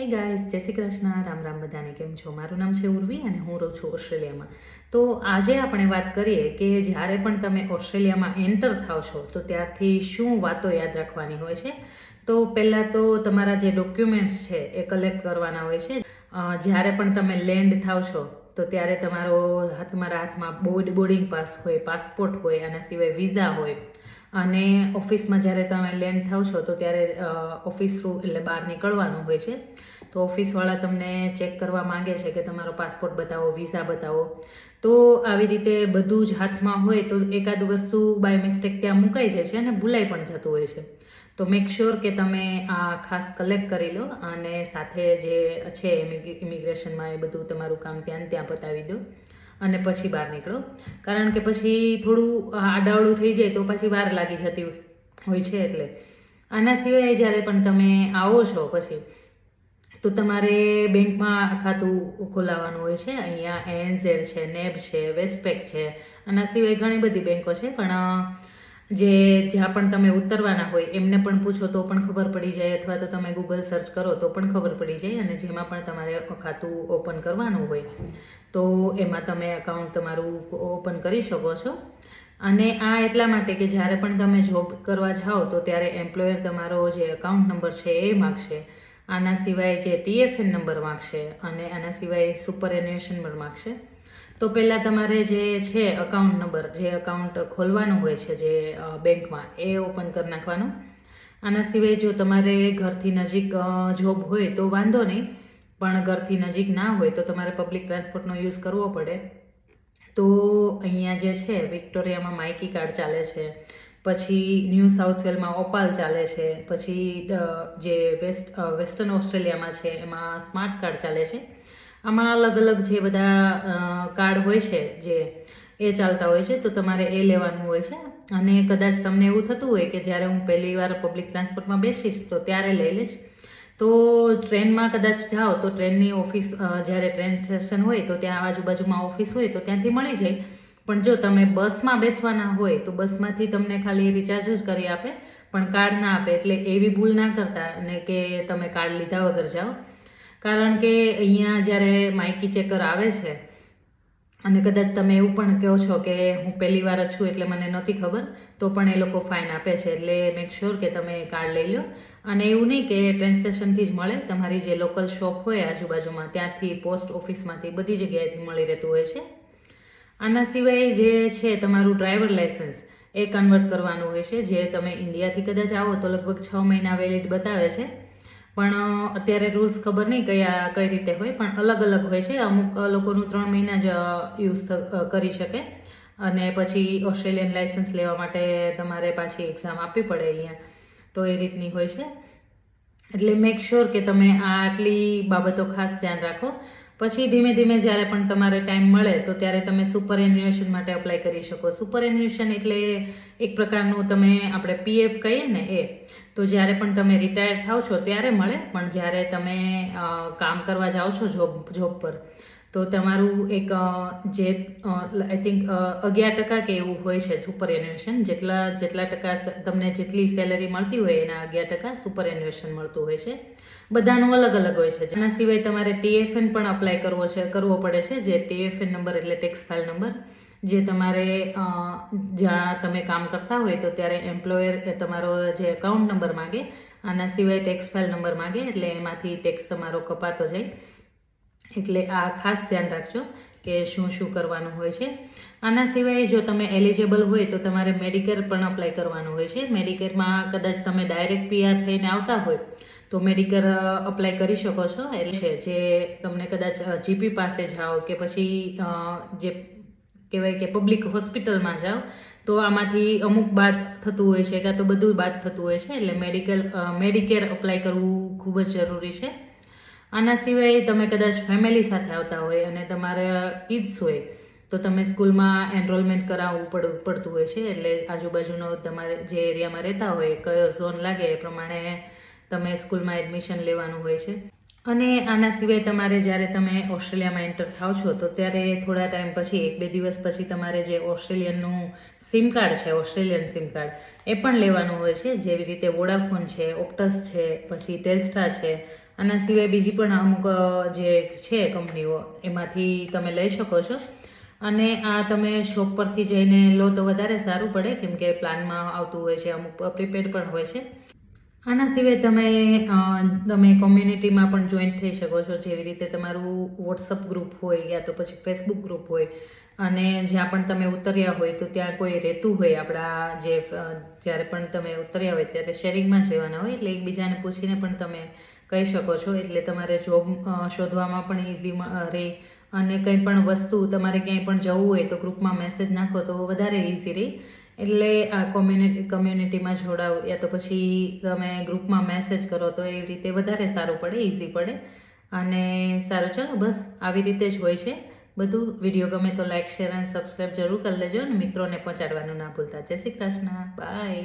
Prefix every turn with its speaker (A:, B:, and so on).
A: Hi guys જય શ્રી કૃષ્ણ, રામ રામ બધાને. કેમ છો? મારું નામ છે ઉર્વી અને હું રહું છું ઓસ્ટ્રેલિયામાં. તો આજે આપણે વાત કરીએ કે જ્યારે પણ તમે ઓસ્ટ્રેલિયામાં એન્ટર થાવ છો, તો ત્યારથી શું વાતો યાદ રાખવાની હોય છે? તો પહેલાં તો તમારા જે ડોક્યુમેન્ટ્સ છે, એ કલેક્ટ કરવાના હોય છે. જ્યારે પણ તમે લેન્ડ થાવ છો તો ત્યારે તમારો તમારા હાથમાં બોર્ડ, બોર્ડિંગ પાસ હોય, પાસપોર્ટ હોય, આના સિવાય વિઝા હોય. અને ઓફિસમાં જ્યારે તમે લેન્ડ થાવ છો, તો ત્યારે ઓફિસ થ્રુ એટલે બહાર નીકળવાનું હોય છે. તો ઓફિસવાળા તમને ચેક કરવા માંગે છે કે તમારો પાસપોર્ટ બતાવો, વિઝા બતાવો. તો આવી રીતે બધું જ હાથમાં હોય તો એકાદ વસ્તુ બાય મિસ્ટેક ત્યાં મુકાઈ જાય છે અને ભૂલાઈ પણ જતું હોય છે. તો મેક શ્યોર કે તમે આ ખાસ કલેક્ટ કરી લો અને સાથે જે છે ઇમિગ્રેશનમાં એ બધું તમારું કામ ત્યાં ત્યાં પતાવી દો અને પછી બહાર નીકળો. કારણ કે પછી થોડું આડાવડું થઈ જાય તો પછી વાર લાગી જતી હોય છે એટલે. આના સિવાય જ્યારે પણ તમે આવો છો પછી, તો તમારે બેંકમાં ખાતું ખોલાવવાનું હોય છે. અહીંયા એનઝેડ છે નેબ છે વેસ્ટપેક છે, આના સિવાય ઘણી બધી બેંકો છે. પણ જે જ્યાં પણ તમે ઉતરવાના હોય, એમને પણ પૂછો તો પણ ખબર પડી જાય, અથવા તો તમે ગૂગલ સર્ચ કરો તો પણ ખબર પડી જાય, અને જેમાં પણ તમારે ખાતું ઓપન કરવાનું હોય, તો એમાં તમે અકાઉન્ટ તમારું ઓપન કરી શકો છો. અને આ એટલા માટે કે જ્યારે પણ તમે જોબ કરવા જાઓ, તો ત્યારે એમ્પ્લોયર તમારો જે અકાઉન્ટ નંબર છે એ માગશે. આના સિવાય જે ટીએફએન નંબર માગશે, અને આના સિવાય સુપર એન્યુએશન પણ માગશે. તો પહેલાં તમારે જે છે અકાઉન્ટ નંબર જે અકાઉન્ટ ખોલવાનું હોય છે જે બેંકમાં, એ ઓપન કરી નાખવાનું. આના સિવાય જો તમારે ઘરથી નજીક જોબ હોય તો વાંધો નહીં, પણ ઘરથી નજીક ના હોય તો તમારે પબ્લિક ટ્રાન્સપોર્ટનો યુઝ કરવો પડે. તો અહીંયા જે છે વિક્ટોરિયામાં માઇકી કાર્ડ ચાલે છે, પછી ન્યૂ સાઉથ વેલમાં ઓપાલ ચાલે છે, પછી જે વેસ્ટ વેસ્ટર્ન ઓસ્ટ્રેલિયામાં છે, એમાં સ્માર્ટ કાર્ડ ચાલે છે. આમાં અલગ અલગ જે બધા કાર્ડ હોય છે, જે એ ચાલતા હોય છે, તો તમારે એ લેવાનું હોય છે. અને કદાચ તમને એવું થતું હોય કે જ્યારે હું પહેલી વાર પબ્લિક ટ્રાન્સપોર્ટમાં બેસીશ, તો ત્યારે લઈ લઈશ. તો ટ્રેનમાં કદાચ જાઓ, તો ટ્રેનની ઓફિસ જ્યારે ટ્રેન સ્ટેશન હોય, તો ત્યાં આજુબાજુમાં ઓફિસ હોય, તો ત્યાંથી મળી જાય. પણ જો તમે બસમાં બેસવાના હોય, તો બસમાંથી તમને ખાલી રિચાર્જ જ કરી આપે, પણ કાર્ડ ના આપે, એટલે એવી ભૂલ ના કરતા અને કે તમે કાર્ડ લીધા વગર જાઓ. કારણ કે અહીંયા જ્યારે માઇકી ચેકર આવે છે, અને કદાચ તમે એવું પણ કહો છો કે હું પહેલી વાર છું એટલે મને નહોતી ખબર, તો પણ એ લોકો ફાઇન આપે છે. એટલે મેક શ્યોર કે તમે કાર્ડ લઈ લો. અને એવું નહીં કે ટ્રેન સ્ટેશનથી જ મળે. તમારી જે લોકલ શોપ હોય આજુબાજુમાં, ત્યાંથી પોસ્ટ ઓફિસમાંથી બધી જગ્યાએથી મળી રહેતું હોય છે. આના સિવાય જે છે તમારું ડ્રાઈવર લાઇસન્સ એ કન્વર્ટ કરવાનું હોય છે. જે તમે ઇન્ડિયાથી કદાચ આવો તો લગભગ છ મહિના વેલિડ બતાવે છે. પણ અત્યારે રૂલ્સ ખબર નહીં કયા, કઈ રીતે હોય, પણ અલગ અલગ હોય છે. અમુક લોકોનું ત્રણ મહિના જ યુઝ કરી શકે. અને પછી ઓસ્ટ્રેલિયન લાઇસન્સ લેવા માટે તમારે પાછી એક્ઝામ આપવી પડે અહીંયા. તો એ રીતની હોય છે. એટલે મેક શ્યોર કે તમે આટલી બાબતો ખાસ ધ્યાન રાખો. પછી ધીમે ધીમે જ્યારે પણ તમારે ટાઈમ મળે, તો ત્યારે તમે સુપર એન્યુએશન માટે અપ્લાય કરી શકો. સુપર એન્યુએશન એટલે એક પ્રકારનું તમે આપણે પીએફ કહીએ ને એ તો જ્યારે પણ તમે રિટાયર થાવ છો, ત્યારે મળે. પણ જ્યારે તમે કામ કરવા જાઓ છો જોબ જોબ પર, તો તમારું એક જે આઈ થિંક અગિયાર ટકા કે એવું હોય છે સુપર એન્યુએશન જેટલા જેટલા ટકા તમને જેટલી સેલરી મળતી હોય એના અગિયાર ટકા સુપર એન્યુએશન મળતું હોય છે. બધાનું અલગ અલગ હોય છે. એના સિવાય તમારે ટીએફએન પણ અપ્લાય કરવો છે, કરવો પડે છે, જે ટીએફએન નંબર એટલે ટેક્સ ફાઇલ નંબર જે તમારે જ્યાં તમે કામ કરતા હોય તો ત્યારે એમ્પ્લોયર તમારો જે એકાઉન્ટ નંબર માગે આના સિવાય ટેક્સ ફાઇલ નંબર માગે, એટલે એમાંથી ટેક્સ તમારો કપાતો જાય. એટલે આ ખાસ ધ્યાન રાખજો કે શું શું કરવાનું હોય છે. આના સિવાય જો તમે એલિજેબલ હોય તો તમારે મેડિકેર પણ અપ્લાય કરવાનું હોય છે. મેડિકેરમાં કદાચ તમે ડાયરેક્ટ પીઆર થઈને આવતા હોય તો મેડિકેર અપ્લાય કરી શકો છો. એટલે છે, જે તમને કદાચ જીપી પાસે જાઓ કે પછી જે કહેવાય કે પબ્લિક હોસ્પિટલમાં જાઓ, તો આમાંથી અમુક બાદ થતું હોય છે કાં તો બધું બાદ થતું હોય છે, એટલે મેડિકલ મેડિકેર અપ્લાય કરવું ખૂબ જ જરૂરી છે. આના સિવાય તમે કદાચ ફેમિલી સાથે આવતા હોય અને તમારા કિડ્સ હોય, તો તમે સ્કૂલમાં એનરોલમેન્ટ કરાવવું પડ, પડતું હોય છે, એટલે આજુબાજુનો તમારે જે એરિયામાં રહેતા હોય, કયો ઝોન લાગે એ પ્રમાણે તમે સ્કૂલમાં એડમિશન લેવાનું હોય છે. અને આના સિવાય તમારે જ્યારે તમે ઓસ્ટ્રેલિયામાં એન્ટર થાવ છો, તો ત્યારે થોડા ટાઈમ પછી, એક બે દિવસ પછી તમારે જે ઓસ્ટ્રેલિયનનું સિમ કાર્ડ છે, ઓસ્ટ્રેલિયન સિમ કાર્ડ, એ પણ લેવાનું હોય છે. જેવી રીતે વોડાફોન છે ઓપ્ટસ છે, પછી ટેલસ્ટ્રા છે. આના સિવાય બીજી પણ અમુક જે છે કંપનીઓ, એમાંથી તમે લઈ શકો છો. અને આ તમે શોપ પરથી જઈને લો તો વધારે સારું પડે, કેમ કે પ્લાનમાં આવતું હોય છે, અમુક પ્રીપેડ પણ હોય છે. આના સિવાય તમે તમે કોમ્યુનિટીમાં પણ જોઈન્ટ થઈ શકો છો. જેવી રીતે તમારું વોટ્સઅપ ગ્રુપ હોય યા તો પછી ફેસબુક ગ્રુપ હોય. અને જ્યાં પણ તમે ઉતર્યા હોય તો ત્યાં કોઈ રહેતું હોય આપણા જે જ્યારે પણ તમે ઉતર્યા હોય ત્યારે શેરિંગમાં જવાના હોય. એટલે એકબીજાને પૂછીને પણ તમે કહી શકો છો. એટલે તમારે જોબ શોધવામાં પણ ઇઝી રહે અને કંઈ પણ વસ્તુ તમારે ક્યાંય પણ જવું હોય તો ગ્રુપમાં મેસેજ નાખો તો વધારે ઇઝી રહે એટલે આ કોમ્યુનિટી કમ્યુનિટીમાં જોડાવ યા તો પછી તમે ગ્રુપમાં મેસેજ કરો તો એવી રીતે વધારે સારું પડે ઇઝી પડે. અને સારું, ચાલો બસ આવી રીતે જ હોય છે. બધું વીડિયો ગમે તો લાઇક શેર અને સબસ્ક્રાઈબ જરૂર કરી લેજો અને મિત્રોને પહોંચાડવાનું ના ભૂલતા. જય શ્રી કૃષ્ણ. બાય